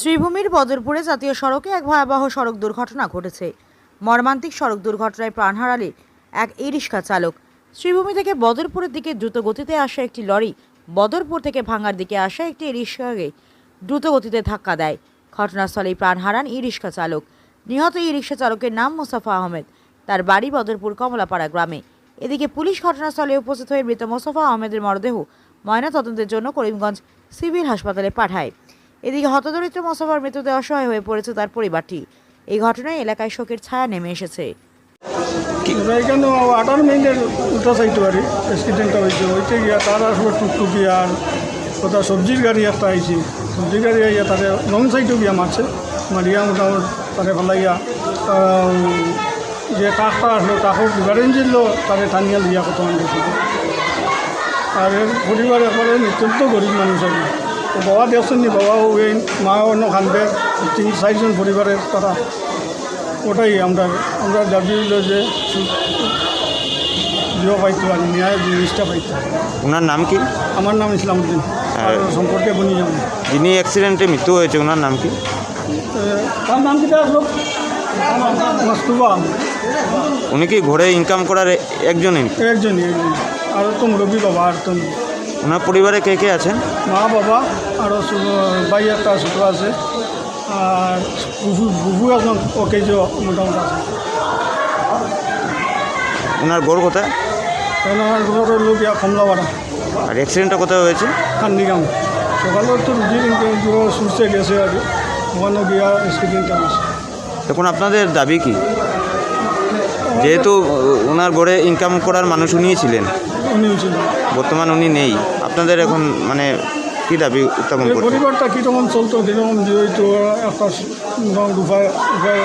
শ্রীভূমির বদরপুরে জাতীয় সড়কে এক ভয়াবহ সড়ক দুর্ঘটনা ঘটেছে। মর্মান্তিক সড়ক দুর্ঘটনায় প্রাণ হারালে এক ই রিক্সা চালক। শ্রীভূমি থেকে বদরপুরের দিকে দ্রুত গতিতে আসা একটি লরি বদরপুর থেকে ভাঙ্গার দিকে আসা একটি রিক্সাকে দ্রুত গতিতে ধাক্কা দেয়। ঘটনাস্থলেই প্রাণ হারান ই রিক্সা চালক। নিহত ই রিক্সা চালকের নাম মোসাফা আহমেদ। তার বাড়ি বদরপুর কমলাপাড়া গ্রামে। এদিকে পুলিশ ঘটনাস্থলে উপস্থিত হয়ে মৃত মোসাফা আহমেদের মরদেহ ময়নাতদন্তের জন্য করিমগঞ্জ সিভিল হাসপাতালে পাঠায়। এদিকে হতদরিদ্র মোসাফার মৃত্যুতে অসহায় হয়ে পড়েছে তার পরিবারটি। এই ঘটনায় এলাকায় শোকের ছায়া নেমে এসেছে। এখানে ওয়াটার মেইনের উল্টা সাইডে বাড়ি অ্যাক্সিডেন্টটা হয়েছে। হইতে গিয়া তার আসলে টুকটুকি কোথাও সবজির গাড়ি একটা আইছে। সবজির গাড়ি আইয়া তারে রং সাইডেও গিয়া মারছে। মারিয়া মোটামুটি তারে ফেলাইয়া যে কাকটা আসলো তাকেও গাড়ি ছিল তারে টানিয়া লিয়া কত মান গেছিল আর পরিবার একবারে অত্যন্ত গরিব মানুষ আর কি। বাবা দেখছেন নি বাবাও এই মা অন্য খানবে তিন চারজন পরিবারের তারা ওটাই আমরা আমরা দাবি হইল যে জিও পাইতো আর ন্যায় জিনিসটা পাইতো। ওনার নাম কি? আমার নাম ইসলামউদ্দিন আর সম্পর্কে বনি যাব যিনি অ্যাক্সিডেন্টে মৃত্যু হয়েছে ওনার নাম কি? তার নাম কিটা আসলো মাস্তুবা উনি কি ঘরে ইনকাম করার একজনই একজনই আর তো মুরব্বী বাবা আর তো। ওনার পরিবারে কে কে আছেন? মা বাবা আরও ভাই একটা ছোটো আছে আর বুবু বুবু একজন ওকে যে মোটামুটি আছে। ওনার ঘর কোথায়? আমার ঘরের লোক কমলাপাড়া আর অ্যাক্সিডেন্টটা কোথায় হয়েছে? কান্দিগাম সকালে তো রুটি সুস্থে গেছে আর কি। ওখানে গিয়া অ্যাক্সিডেন্টটা হয়েছে। এখন আপনাদের দাবি কি? যেহেতু ওনার গড়ে ইনকাম করার মানুষ উনিই ছিলেন। বর্তমান উনি নেই। আপনাদের এখন মানে কি দাবি উত্থাপন এই করছেন? পরিবারটা কীরকম চলতো দিয়ে হইতো একটা উপায় উপায়